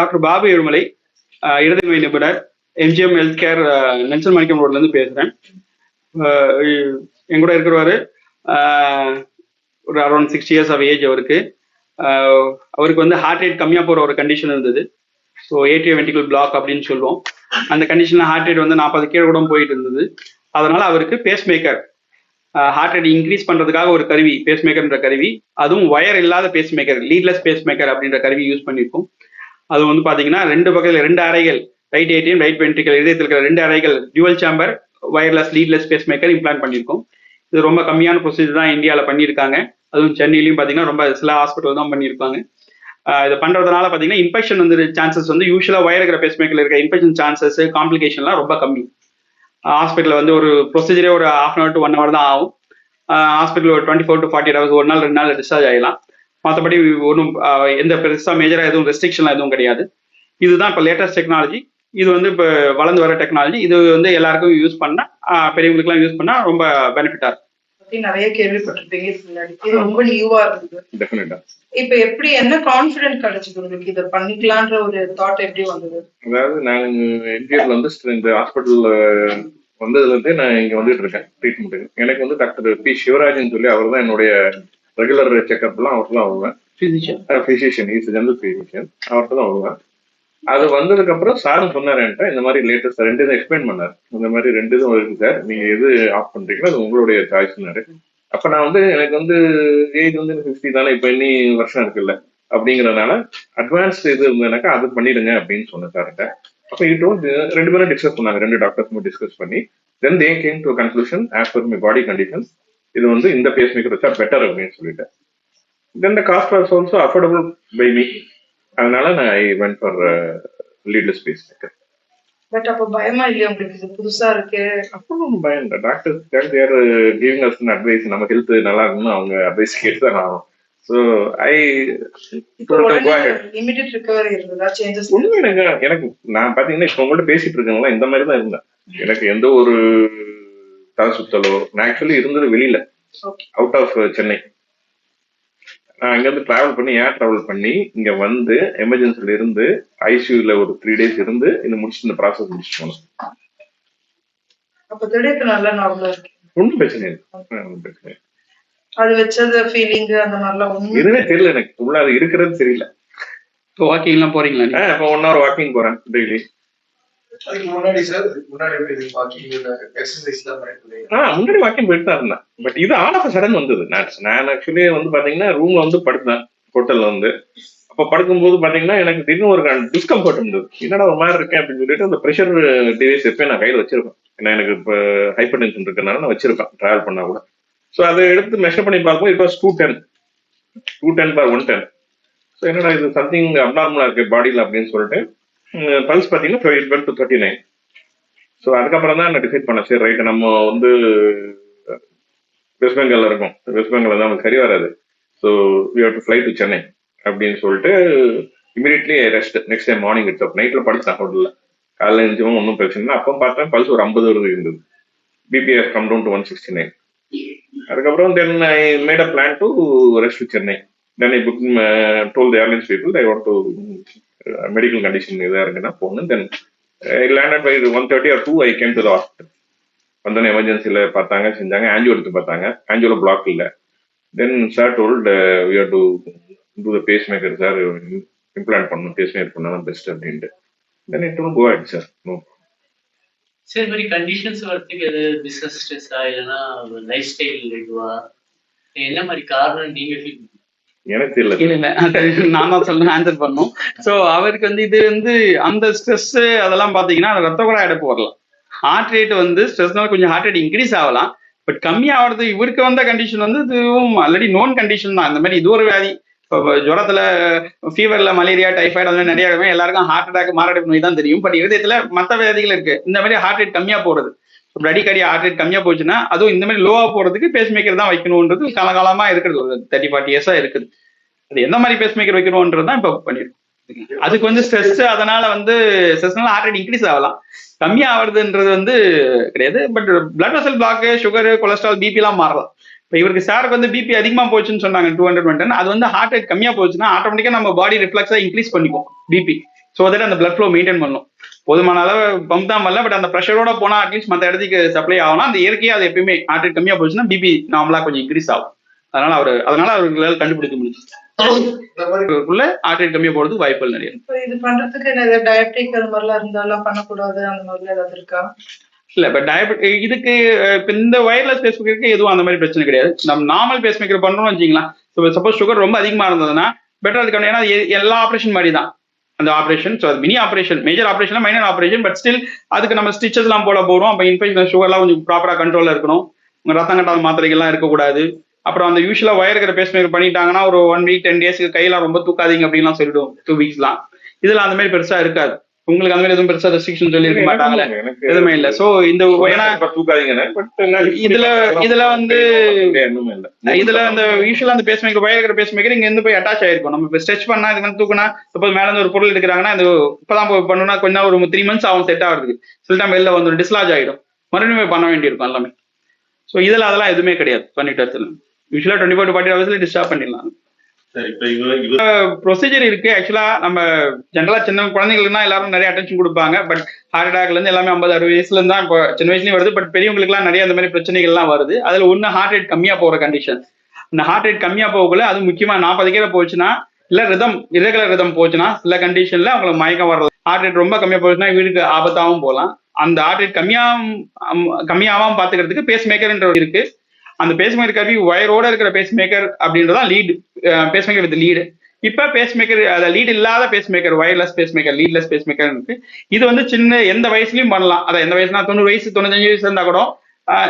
Doctor Babu இருமலை ஆஹ் நிபுணர் MGM health care Nelson Manickam ரோட்ல இருந்து பேசுறேன். எங்கூட என் கூட ஆஹ் ஒரு around sixty years of age அவருக்கு. அவருக்கு வந்து ஹார்ட் ரேட் கம்மியாக போகிற ஒரு கண்டிஷன் இருந்தது. ஸோ ஏடிஎம் வென்டிகல் பிளாக் அப்படின்னு சொல்லுவோம். அந்த கண்டிஷனில் ஹார்ட் ரேட் வந்து நாற்பது கீழே கூட போயிட்டு இருந்தது. அதனால அவருக்கு pacemaker heart rate increase பண்றதுக்காக ஒரு கருவி பேஸ் மேக்கர்ன்ற கருவி. அதுவும் ஒயர் இல்லாத pacemaker leadless pacemaker அப்படின்ற கருவி யூஸ் பண்ணியிருக்கோம் அது வந்து பாத்தீங்கன்னா ரெண்டு பக்கத்துல ரெண்டு அறைகள் ரைட் ஏடிஎம் ரைட் வென்ட்ரிக்கல் இதயத்தில் இருக்கிற ரெண்டு அறைகள் dual chamber wireless leadless pacemaker implant பண்ணியிருக்கோம். இது ரொம்ப கம்மியான ப்ரொசீஜர் தான் இந்தியாவில் பண்ணியிருக்காங்க. அதுவும் சென்னையிலையும் பார்த்தீங்கன்னா ரொம்ப சில ஹாஸ்பிட்டல் தான் பண்ணியிருப்பாங்க இது பண்ணுறதுனால பார்த்தீங்கன்னா இன்ஃபெக்ஷன் வந்து சான்சஸ் வந்து யூஸ்வலாக ஒயர் இருக்கிற பேஸ் மேக்கர் இருக்க இன்ஃபெக்ஷன் சான்சஸ் காம்ப்ளிகேஷன்லாம் ரொம்ப கம்மி. ஹாஸ்பிட்டலில் வந்து ஒரு ப்ரொசீஜரே ஒரு half an hour to one hour தான் ஆகும். ஹாஸ்பிட்டல் ஒரு twenty four to forty hours ஒரு நாள் ரெண்டு நாள் டிஸ்சார்ஜ் ஆகலாம் மற்றபடி ஒன்றும் எந்த பெருசாக மேஜராக எதுவும் ரெஸ்ட்ரிக்ஷன்லாம் எதுவும் கிடையாது. இதுதான் இப்போ லேட்டஸ்ட் டெக்னாலஜி இது வந்து இப்போ வளர்ந்து வர டெக்னாலஜி இது வந்து எல்லாருக்கும் யூஸ் பண்ணால் பெரியவங்களுக்குலாம் யூஸ் பண்ணால் ரொம்ப பெனிஃபிட்டாக இருக்கும். நிறைய கேள்விப்பட்டிருப்பீங்க முன்னாடி. ரொம்ப நியூவா இருந்தது. டெஃபினட்டா இப்ப எப்படி என்ன கான்பிடன்ட் கிடைச்சது உங்களுக்கு? இதை பண்ணிக்கலான்ற ஒரு தாட் எப்படி வந்தது? அதாவது நான் எம்ஜிஆர்ல வந்து இந்த ஹாஸ்பிட்டல்ல வந்ததுல இருந்தே நான் இங்க வந்துட்டு இருக்கேன் ட்ரீட்மெண்ட்டுக்கு எனக்கு வந்து டாக்டர் பி சிவராஜன் சொல்லி அவர் தான் என்னுடைய ரெகுலர் செக்அப் எல்லாம் அவர் தான் வருவேன் physician physician is general physician அவர்கிட்ட தான் வருவேன் அது வந்ததுக்கு அப்புறம் சாரும் சொன்னார் என்கிட்ட இந்த மாதிரி லேட்டஸ்ட் ரெண்டு இதை எக்ஸ்பிளைன் பண்ணார். இந்த மாதிரி ரெண்டு இதுவும் இருக்கு சார் நீங்க எது ஆஃப் பண்றீங்களோ அது உங்களுடைய சாய்ஸ்னாரு அப்ப நான் வந்து எனக்கு வந்து ஏஜ் வந்து சிக்ஸ்டி தானே இப்ப இன்னி வருஷம் இருக்குல்ல அப்படிங்கறதுனால அட்வான்ஸ் இது இருந்ததுனாக்கா அது பண்ணிடுங்க அப்படின்னு சொன்னேன் சார்கிட்ட அப்ப இது வந்து ரெண்டு பேரும் டிஸ்கஸ் பண்ணாங்க ரெண்டு டாக்டர்ஸும் டிஸ்கஸ் பண்ணி then they came to conclusion as per my body conditions இது வந்து இந்த பேஸ் மேக்கர் வச்சா பெட்டர் அப்படின்னு சொல்லிட்டு then the cost was also affordable by me அதனால நான் I went for leadless pacemaker but அப்ப பயமா இல்லையா உங்களுக்கு? இது புதுசா இருக்கு. அப்புறம் பயம் இல்லை. Doctor there giving us advice நம்ம ஹெல்த் நல்லா இருக்கணும்னு அவங்க அட்வைஸ் கேட்டு தான் ஆகும் ஸோ ஐ இமிடியட் ரிகவரி இருந்ததா சேஞ்சஸ் எனக்கு எனக்கு நான் பாத்தீங்கன்னா இப்போ உங்கள்ட்ட பேசிட்டு இருக்கேங்களா இந்த மாதிரி தான் இருந்தேன். எனக்கு எந்த ஒரு தலை சுத்தலோ நான் ஆக்சுவலி இருந்தது வெளியில. அவுட் ஆஃப் சென்னை நான் அங்கேருந்து டிராவல் பண்ணி ஏர் டிராவல் பண்ணி இங்க வந்து எமர்ஜென்சில இருந்து ஐசியூல ஒரு த்ரீ டேஸ் இருந்து இந்த முடிச்சு இந்த ப்ராசஸ் முடிச்சு போனோம் ஒன்றும் பிரச்சனை இல்லை. ஒன்றும் பிரச்சனை இல்லை. அது வச்சது ஃபீலிங் அந்த மாதிரிலாம் ஒண்ணும் எதுவுமே தெரியல எனக்கு. உள்ள அது இருக்கிறது தெரியல. இப்போ வாக்கிங்லாம் போறீங்களா? இப்போ ஒன் ஹவர் வாக்கிங் போறேன் டெய்லி அதுக்கு முன்னாடி சார் முன்னாடி வாக்கிங் எக்ஸசைஸ் ஆ முன்னாடி வாக்கிங் போயிட்டு தான் இருந்தேன். பட் இது ஆல் ஆஃப் சடன் வந்தது. நான் நான் ஆக்சுவலி வந்து பாத்தீங்கன்னா ரூம்ல வந்து படுத்தேன் ஹோட்டல்ல வந்து. அப்ப படுக்கும்போது பாத்தீங்கன்னா எனக்கு திடீர்னு ஒரு டிஸ்கம்ஃபர்ட் இருந்தது. என்னடா ஒரு மாதிரி இருக்கேன் அப்படின்னு சொல்லிட்டு அந்த ப்ரெஷர் டிவைஸ் எப்பயும் நான் கையில் வச்சிருப்பேன். ஏன்னா எனக்கு இப்போ ஹைப்பர் டென்ஷன் இருக்கனால நான் வச்சிருப்பேன். ட்ராவல் பண்ணா கூட. ஸோ அதை எடுத்து மெஷர் பண்ணி பார்க்கும்போது it was two ten two ten bar one ten so என்னடா இது சம்திங் அப்நார்மலா இருக்கு பாடியில் அப்படின்னு சொல்லிட்டு பல்ஸ் பார்த்தீங்கன்னா twelve to thirty nine so அதுக்கப்புறம் தான் நான் டிசைட் பண்ணேன். சரி ரைட் நம்ம வந்து வெஸ்ட் பெங்காலில் இருக்கோம். வெஸ்ட் பெங்கால் தான் நமக்கு சரி வராது. So we have to fly to Chennai அப்படின்னு சொல்லிட்டு immediately rest next time morning it's up நைட்டில் படித்தேன் ஹோட்டலில் காலைல எழுந்தும் ஒன்றும் பிரச்சனை இல்லை. அப்போ பார்த்தேன் பல்ஸ் ஒரு ஐம்பது வருது இருந்தது. BPs come down to one sixty nine அதுக்கப்புறம் then I made a plan to rest to Chennai then I book told the airlines people I want to medical condition இதாக இருக்குன்னா போகணும் then landed by one thirty or two I came to the hospital வந்தோடனே எமர்ஜென்சியில் பார்த்தாங்க செஞ்சாங்க. Angio எடுத்து பார்த்தாங்க. ஆன்ஜியோல பிளாக் இல்லை. Then sir told we are to do the pacemaker sir implant பண்ணணும் பேஸ் மேக்கர் பண்ணணும் பெஸ்ட் அப்படின்ட்டு. Then it don't go avoid sir no sir மாதிரி கண்டிஷன்ஸ் வரதுக்கு எது பிஸ்னஸ் ஸ்ட்ரெஸ்ஸா இல்லைன்னா லைஃப் ஸ்டைல் இதுவா? என்ன மாதிரி காரணம் நீங்கள் ஃபீல் எனக்கு தெரியல. இல்ல இல்ல. நான் தான் சொல்றேன் ஆன்சர் பண்ணும். சோ அவருக்கு வந்து இது வந்து அந்த ஸ்ட்ரெஸ் அதெல்லாம் பாத்தீங்கன்னா ரத்த குழாய் அடைப்பு வரலாம் ஹார்ட் ரேட் வந்து ஸ்ட்ரெஸ்னால கொஞ்சம் ஹார்ட் ரேட் இன்க்ரீஸ் ஆகலாம். பட் கம்மி ஆகிறது இவருக்கு வந்த கண்டிஷன் வந்து இதுவும் ஆல்ரெடி நோன் கண்டிஷன் தான். இந்த மாதிரி இது ஒரு வியாதி. இப்போ ஜுரத்துல ஃபீவர்ல மலேரியா டைஃபாய்டு அந்த மாதிரி நிறைய எல்லாருக்கும் ஹார்ட் அட்டாக் மாரடைப்பு நோய் தான் தெரியும். பட் இருதயத்துல மற்ற வியாதிகள் இருக்கு. இந்த மாதிரி ஹார்ட் ரேட் கம்மியா போறது. அடிக்கடி ஹார்ட் ரேட் கம்மியா போச்சுன்னா அதுவும் இந்த மாதிரி லோவா போறதுக்கு பேஸ் மேக்கர் தான் வைக்கணுன்றது காலகாலமா இருக்குது ஒரு தேர்ட்டி ஃபார்ட்டி இயர்ஸா இருக்குது. அது எந்த மாதிரி பேஸ் மேக்கர் வைக்கணும்ன்றது தான் இப்போ பண்ணிருக்கோம். அதுக்கு வந்து ஸ்ட்ரெஸ் அதனால வந்து ஸ்ட்ரெஸ்னால ஹார்ட் ரேட் இன்க்ரீஸ் ஆகலாம். கம்மி ஆகுறதுன்றது வந்து கிடையாது. But blood vessel block sugar cholesterol BP எல்லாம் மாறலாம். இப்போ இவருக்கு சாருக்கு வந்து பிபி அதிகமாக போச்சுன்னு சொன்னாங்க டூ ஹண்ட்ரட் அது வந்து ஹார்ட் ரேட் கம்மியாக போச்சுன்னா ஆட்டோமேட்டிக்காக நம்ம பாடி ரிஃப்ளெக்ஸா இன்க்ரீஸ் பண்ணிக்கும் பிபி ஸோ அதில் அந்த பிளட் ஃப்ளோ மெயின்டைன் பண்ணணும் போதுமான அளவு பம்ப் தான் பண்ணல பட் அந்த ப்ரெஷரோட போனால் அட்லீஸ்ட் மற்ற இடத்துக்கு சப்ளை ஆகணும் அந்த இயற்கையாக அது எப்பயுமே ஹார்ட் ரேட் கம்மியாக போச்சுன்னா பிபி நார்மலாக கொஞ்சம் இன்க்ரீஸ் ஆகும். அதனால அவர் அதனால அவர்களால் கண்டுபிடிக்க முடிஞ்சு உள்ள ஹார்ட் ரேட் கம்மியா போறதுக்கு வாய்ப்புகள் நிறைய. இது பண்றதுக்கு டயபெட்டிக் அது மாதிரிலாம் இருந்தாலும் பண்ணக்கூடாது அந்த மாதிரிலாம் ஏதாவது இருக்கா? இல்ல இப்ப டயபெட் இதுக்கு இந்த வயர்லெஸ் பேஸ் மேக்கருக்கு எதுவும் அந்த மாதிரி பிரச்சனை கிடையாது. நம்ம நார்மல் பேஸ் மேக்கர் பண்றோம்னு வச்சுக்கலாம் சப்போஸ் சுகர் ரொம்ப அதிகமா இருந்ததுன்னா பெட்டர் அதுக்கான ஏன்னா எல்லா ஆப்ரேஷன் மாதிரி தான் அந்த operation so mini operation major operation minor operation but still அதுக்கு நம்ம ஸ்டிச்சஸ் எல்லாம் போட போறோம். அப்ப இன்ஃபெக்ஷன் சுகர்லாம் கொஞ்சம் ப்ராப்பரா கண்ட்ரோல்ல இருக்கணும். உங்க ரத்தம் கட்டாத மாத்திரைகள்லாம் இருக்கக்கூடாது. அப்புறம் அந்த யூஸ்வலா வயர் இருக்கிற பேஸ் மேக்கர் பண்ணிட்டாங்கன்னா ஒரு ஒன் வீக் டென் டேஸ்க்கு கையெல்லாம் ரொம்ப தூக்காதீங்க அப்படின்லாம் சொல்லிடுவோம் டூ வீக்ஸ்லாம் இதுல அந்த மாதிரி பெருசா இருக்காது. உங்களுக்கு அந்த மாதிரி எதுவும் பெருசா ரெஸ்ட்ரிக்ஷன் சொல்லி இருக்க மாட்டாங்களே? எனக்கு எதுவுமே இல்ல. சோ இந்த ஏன்னா இப்ப இதுல இதுல வந்து இதுல அந்த யூஸ்வலா அந்த பேஸ் மேக்கர் இருக்கிற பேஸ் மேக்கர் இங்க இருந்து போய் அட்டாச் ஆயிருக்கும். நம்ம இப்ப ஸ்ட்ரெச் பண்ணா இது வந்து தூக்குனா சப்போஸ் மேல இருந்து ஒரு பொருள் எடுக்கிறாங்கன்னா அது இப்பதான் போய் பண்ணணும்னா கொஞ்ச நாள் ஒரு த்ரீ மந்த்ஸ் ஆகும் செட் ஆகுறதுக்கு. சில டைம் வெளில வந்து டிஸ்லாஜ் ஆயிடும். மறுபடியும் பண்ண வேண்டியிருக்கும் எல்லாமே. சோ இதுல அதெல்லாம் எதுவுமே கிடையாது. பண்ணிட்டு இடத்துல யூஸ்வலா டுவெண்ட்டி ஃபோர் ஃபார்ட்டி ஹவர்ஸ்ல டிஸ்டர்ப் பண்ணிடலாம். ப்ரொசீஜர் இருக்கு. ஆக்சுவலா நம்ம ஜென்ரலா சின்ன குழந்தைங்களுக்குனா எல்லாரும் நிறைய அட்டென்ஷன் கொடுப்பாங்க. பட் ஹார்ட் அட்டாக்ல இருந்து எல்லாமே ஐம்பது அறுபது வயசுல இருந்து இப்போ சின்ன வயசுலயும் வருது. பட் பெரியவங்களுக்குலாம் நிறைய அந்த மாதிரி பிரச்சனைகள்லாம் வருது. அதுல ஒண்ணு ஹார்ட் ரேட் கம்மியா போற கண்டிஷன் இந்த ஹார்ட் ரேட் கம்மியா போகக்குள்ள அது முக்கியமா நாற்பது கீழே போச்சுன்னா இல்ல ரிதம் irregular ரிதம் போச்சுன்னா சில கண்டிஷன்ல அவங்களுக்கு மயக்கம் வரலாம். ஹார்ட் ரேட் ரொம்ப கம்மியா போச்சுன்னா வீட்டுக்கு ஆபத்தாகவும் போகலாம். அந்த ஹார்ட் ரேட் கம்மியாகும் கம்மியாகாம பாத்துக்கிறதுக்கு பேஸ் மேக்கர்ன்ற இருக்கு. அந்த பேஸ்மேக்கர் கருவி ஒயரோட இருக்கிற பேஸ்மேக்கர் அப்படின்றதான் லீடு பேஸ்மேக்கர் வித் லீடு இப்ப பேஸ் மேக்கர் அத லீட் இல்லாத pacemaker wireless pacemaker maker leadless pacemaker இருக்கு. இது வந்து சின்ன எந்த வயசுலயும் பண்ணலாம். அதான் எந்த வயசுனா தொண்ணூறு வயசு தொண்ணூத்தஞ்சு வயசு இருந்தா கூட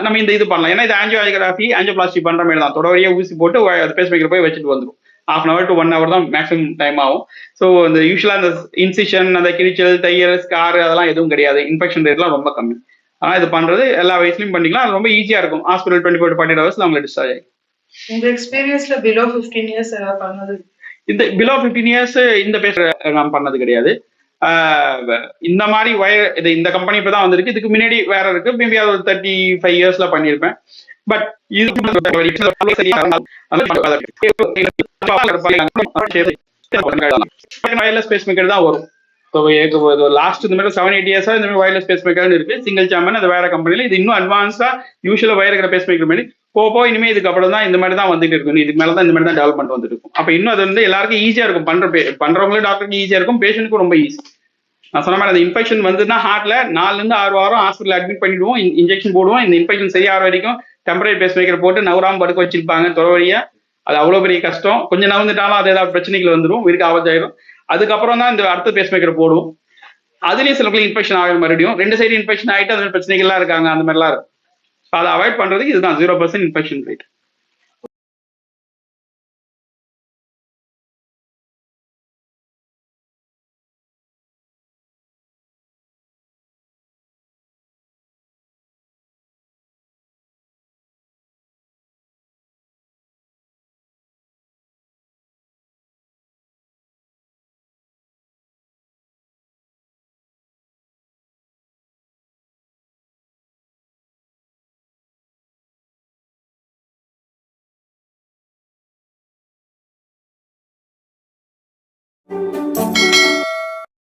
நம்ம இந்த இது பண்ணலாம். ஏன்னா இது ஆஞ்சியோகிராஃபி ஆஞ்சியோபிளாஸ்டி பண்ற மாதிரி தான். தொடரையே ஊசி போட்டு அது பேஸ்மேக்கர் போய் வச்சுட்டு வந்துடும் half an hour to one hour தான் மேக்ஸிமம் டைம் ஆகும். ஸோ இந்த யூஸ்வலா அந்த இன்சிஷன் அந்த கிழிச்சல் தையல் ஸ்கார் அதெல்லாம் எதுவும் கிடையாது. இன்ஃபெக்ஷன் ரேட்லாம் ரொம்ப கம்மி. ஆனா இது பண்றது எல்லா வயசுலயும் பண்ணிக்கலாம் அது ரொம்ப ஈஸியா இருக்கும் ஹாஸ்பிட்டல் டுவெண்ட்டி ஃபோர் ஃபார்ட்டி ஹவர்ஸ்ல அவங்க டிஸ்சார்ஜ் ஆகி உங்க எக்ஸ்பீரியன்ஸ்ல பிலோ 15 இயர்ஸ் பண்ணது இந்த பிலோ 15 இயர்ஸ் இந்த பேச நான் பண்ணது கிடையாது இந்த மாதிரி வயர் இது இந்த கம்பெனி இப்போ தான் வந்திருக்கு இதுக்கு முன்னாடி வேற இருக்கு மேபி அது ஒரு தேர்ட்டி ஃபைவ் இயர்ஸ்ல பண்ணியிருப்பேன் பட் இது வயர்லெஸ் பேஸ் மேக்கர் தான் வரும் லாஸ்ட் இந்த மாதிரி செவன் எயிட் இயர்ஸா இந்த மாதிரி வயர்லெஸ் பேஸ் மேக்கர்னு இருக்கு. சிங்கிள் சாமன் அது வேற கம்பெனில இது இன்னும் அட்வான்ஸா யூஸ்வலா வயர் இருக்கிற பேஸ் மேக்கர் மாதிரி. போ இனிமே இதுக்கு அப்புறம் தான் இந்த மாதிரி தான் வந்துட்டு இருக்கும். இதுக்கு மேல தான் இந்த மாதிரி தான் டெவலப்மெண்ட் வந்துட்டு இருக்கும். அப்ப இன்னும் அது வந்து எல்லாருக்கும் ஈஸியா இருக்கும். பண்ற பே- பண்றவங்களும் டாக்டருக்கு ஈஸியா இருக்கும். பேஷண்ட்டுக்கும் ரொம்ப ஈஸி நான் சொன்ன மாதிரி அந்த இன்ஃபெக்ஷன் வந்துன்னா ஹார்ட்ல நாலுல இருந்து ஆறு வாரம் ஹாஸ்பிட்டல் அட்மிட் பண்ணிடுவோம். இன்ஜெக்ஷன் போடுவோம். இந்த இன்ஃபெக்ஷன் சரியாகிற வரைக்கும் டெம்பரரி பேஸ் மேக்கர் போட்டு நவராம படுக்க வச்சிருப்பாங்க. துறவழியா. அது அவ்வளவு பெரிய கஷ்டம். கொஞ்சம் நவந்துட்டாலும் அது ஏதாவது பிரச்சனைகள் வந்துடும் உயிருக்கு ஆபத்தாயிரும். அதுக்கப்புறம் தான் இந்த அடுத்த பேஸ் மேக்கர் போடுவோம். அதுலயும் சில பேர் இன்ஃபெக்ஷன் ஆகும் மறுபடியும். ரெண்டு சைடு இன்ஃபெக்ஷன் ஆகிட்டு அந்த மாதிரி பிரச்சனைகள்லாம் இருக்காங்க அந்த மாதிரிலாம் இருக்கும் So அதை அவாய்ட் பண்றதுக்கு இதுதான் zero percent infection rate